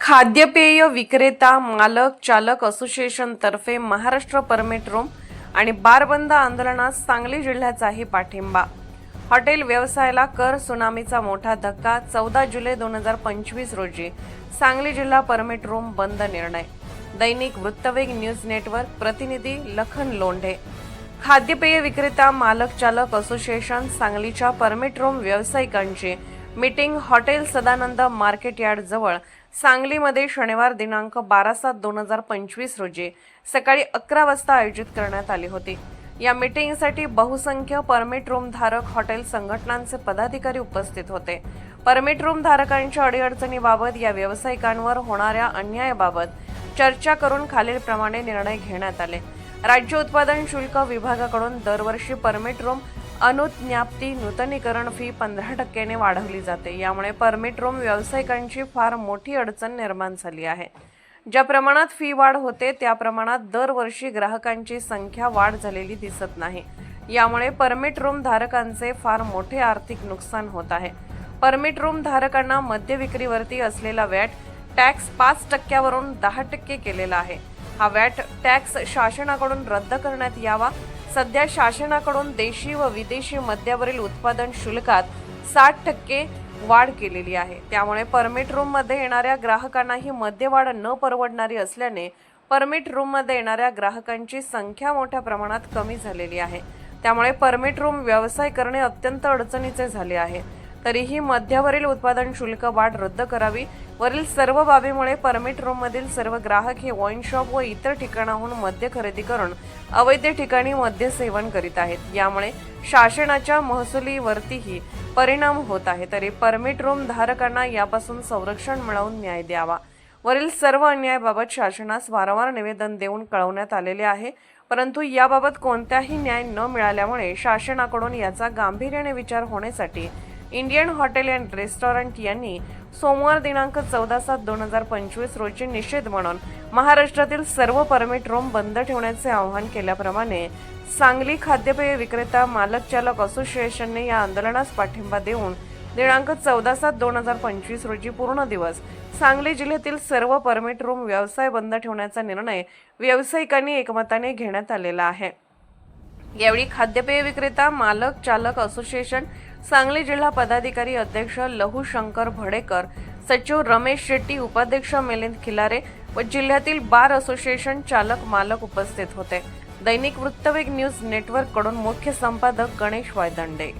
खाद्यपेय विक्रेता मालक चालक असोसिएशनतर्फे महाराष्ट्र परमिट रूम आणि बारबंद आंदोलनास सांगली जिल्ह्याचाही पाठिंबा. हॉटेल व्यवसायाला कर सुनामीचा मोठा धक्का चौदा जुलै दोन हजार पंचवीस रोजी सांगली जिल्हा परमिट रूम बंद निर्णय. दैनिक वृत्तवेग न्यूज नेटवर्क प्रतिनिधी लखन लोंढे. खाद्यपेय विक्रेता मालक चालक असोसिएशन सांगलीच्या परमिट रूम व्यावसायिकांची meeting hotel Sadanand market yard जवळ. सांगलीमध्ये शनिवार दिनांक बारा सात दोन हजार पंचवीस रोजी सकाळी अकरा वाजता आयोजित करण्यात आली होती. या मीटिंगसाठी बहुसंख्य परमिट रूम धारक हॉटेल संघटनांचे पदाधिकारी उपस्थित होते. परमिट रूम धारकांच्या अडीअडचणीबाबत या व्यावसायिकांवर होणाऱ्या अन्यायाबाबत चर्चा करून खालीलप्रमाणे निर्णय घेण्यात आले. राज्य उत्पादन शुल्क विभागाकडून दरवर्षी परमिट रूम अनुज्ञाप्ती नूतनीकरण फी पंधरा टक्क्याने वाढवली जाते. यामुळे परमिट रूम व्यावसायिकांची फार मोठी अडचण निर्माण झाली आहे. ज्या प्रमाणात फी वाढ होते त्या प्रमाणात दरवर्षी ग्राहकांची संख्या वाढ झालेली दिसत नाही. यामुळे परमिट रूम धारकांचे फार मोठे आर्थिक नुकसान होत आहे. परमिट रूम धारकांना मद्य विक्रीवरती असलेला वॅट टॅक्स पाच टक्क्यावरून दहा टक्के केलेला आहे. हा वॅट टॅक्स शासनाकडून रद्द करण्यात यावा. सध्या शासनाकडून देशी व विदेशी मद्यावरील उत्पादन शुल्कात साठ टक्के वाढ केलेली आहे. त्यामुळे परमिट रूममध्ये येणाऱ्या ग्राहकांना ही मद्यवाढ न परवडणारी असल्याने परमिट रूममध्ये येणाऱ्या ग्राहकांची संख्या मोठ्या प्रमाणात कमी झालेली आहे. त्यामुळे परमिट रूम व्यवसाय करणे अत्यंत अडचणीचे झाले आहे. तरीही मध्यावरील उत्पादन शुल्क वाढ रद्द करावी. वरील सर्व बाबीमुळे परमिट रूममधील सर्व ग्राहक हे वाईन शॉप व इतर ठिकाणाहून मद्य खरेदी करून अवैध ठिकाणी मद्य सेवन करीत आहेत. यामुळे शासनाच्या महसुलीवरतीही परिणाम होत आहे. तरी परमिट रूम धारकांना यापासून संरक्षण मिळवून न्याय द्यावा. वरील सर्व अन्यायाबाबत शासनास वारंवार निवेदन देऊन कळवण्यात आलेले आहे. परंतु याबाबत कोणताही न्याय न मिळाल्यामुळे शासनाकडून याचा गांभीर्याने विचार होण्यासाठी इंडियन हॉटेल अँड रेस्टॉरंट यांनी सोमवार दिनांक चौदा सात दोन हजार पंचवीस रोजी निषेध म्हणून महाराष्ट्रातील सर्व परमिट रूम बंद ठेवण्याचे आवाहन केल्याप्रमाणे सांगली खाद्यपेय विक्रेता मालक चालक असोसिएशनने या आंदोलनास पाठिंबा देऊन दिनांक चौदा सात दोन हजार पंचवीस रोजी पूर्ण दिवस सांगली जिल्ह्यातील सर्व परमिट रूम व्यवसाय बंद ठेवण्याचा निर्णय व्यावसायिकांनी एकमताने घेण्यात आलेला आहे. यावेळी खाद्यपेय विक्रेता मालक चालक असोसिएशन सांगली जिल्हा पदाधिकारी अध्यक्ष लहू शंकर भडेकर सचिव रमेश शेट्टी उपाध्यक्ष मिलिंद खिलारे व जिल्ह्यातील बार असोसिएशन चालक मालक उपस्थित होते. दैनिक वृत्तवेग न्यूज नेटवर्ककडून मुख्य संपादक गणेश वायदंडे.